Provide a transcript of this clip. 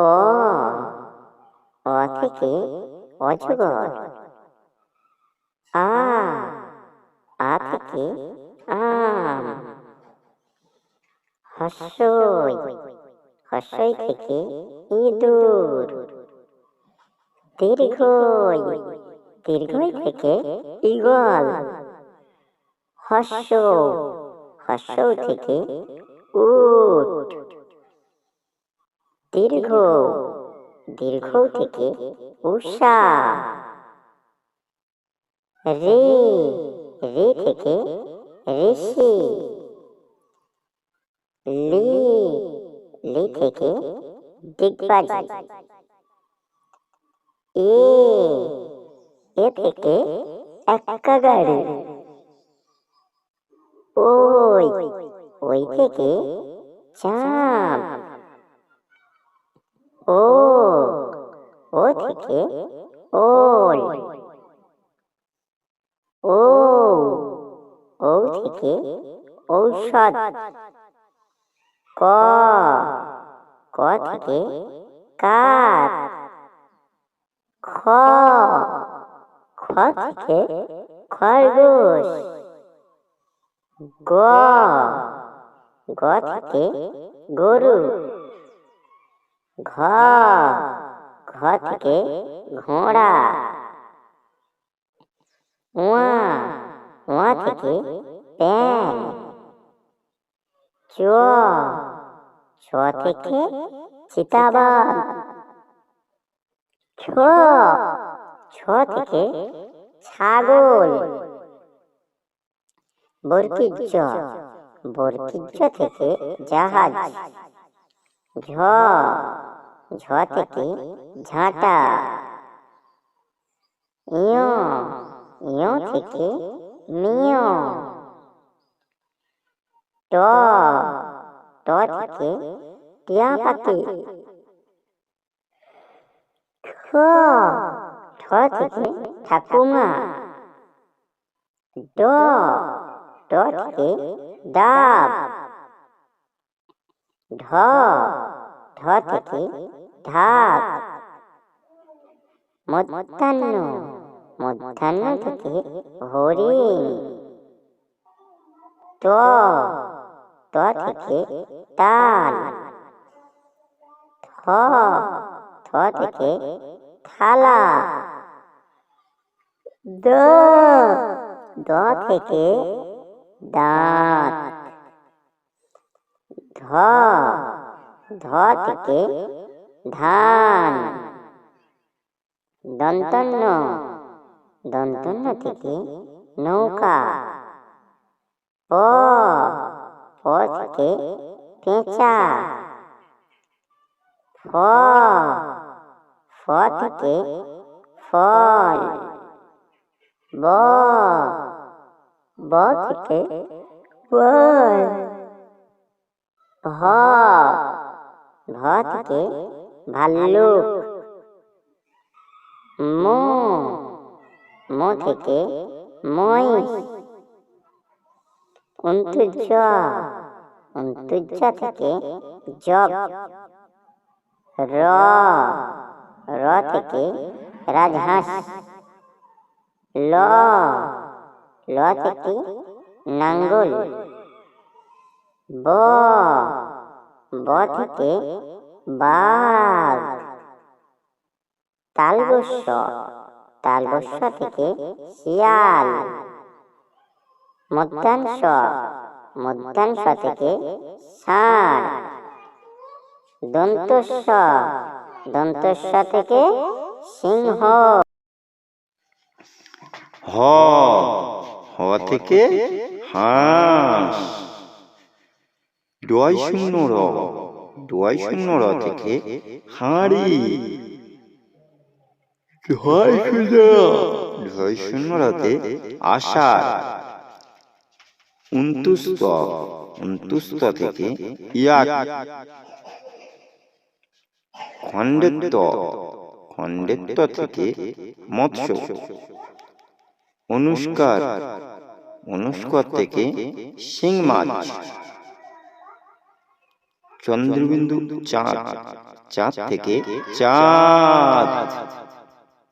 অ অ থেকে অজগর। আ আ থেকে আম। হস্যই হস্যই থেকে ইঁদুর। দীর্ঘই দীর্ঘই থেকে ঈগল। হস্য হস্য থেকে উট। দীর্ঘ দীর্ঘ থেকে উষা রে রে থেকে ঋষি লি লি থেকে দিগবাজি এ এ থেকে এক্কা গাড়ি ওই ওই থেকে চাঁদ ও ও থেকে ওল ও ও থেকে ঔষধ, ক ক থেকে কাক খ খ থেকে খরগোশ, গ গ থেকে গরু ঘ ঘ থেকে ঘোড়া। ওয়া ওয়া থেকে ব্যাং চ, ছ থেকে চিতাবাঘ। ছ ছ থেকে ছাগল। বরকিজ্জ বরকিজ্জ থেকে জাহাজ। ঝ ঝ থেকে ঝাঁটা ইয় ইয় থেকে মিয় ট ট থেকে টিয়া পাখি ঠ ঠ থেকে ঠাকুমা ড ড থেকে ডাব ঢ ঢ থেকে ঢাক মধ্যাহ্ন মধ্যাহ্ন থেকে হরিণ ট ট থেকে তাল, থ থ থেকে থালা, দ দ থেকে দাঁত, ধ ধ থেকে ধান দন্তন্য দন্তন্য থেকে নৌকা প প থেকে পেঁচা ফ ফ থেকে ফল ব ব থেকে বল ভ ভ থেকে ভাল্লুক মো মো থেকে মহিষ অন্তুজ অন্তুজ থেকে জগ র র থেকে রাজহাঁস। ল ল থেকে নাঙ্গল। ব ব থেকে বাঘ তালবস্য তালবস্য থেকে শিয়াল। মধ্যাংশ মধ্যাংশ থেকে ষাঁড়। দন্তস্ব দন্তস্ব থেকে সিংহ। হ হ থেকে হাঁস। ডয় শূন্য র ডয় শূন্য র থেকে হাঁড়ি। ঢয় শূন্য ঢয় শূন্য রতে আষাঢ়। উন্তুস্ত উন্তুস্ত থেকে ইয়াক। খণ্ডেত্ব খণ্ডেত্ব থেকে মৎস্য। অনুষ্কার। অনুষ্কার থেকে শিং মাছ। চন্দ্রবিন্দু চাঁদ চাঁদ থেকে চাঁদ।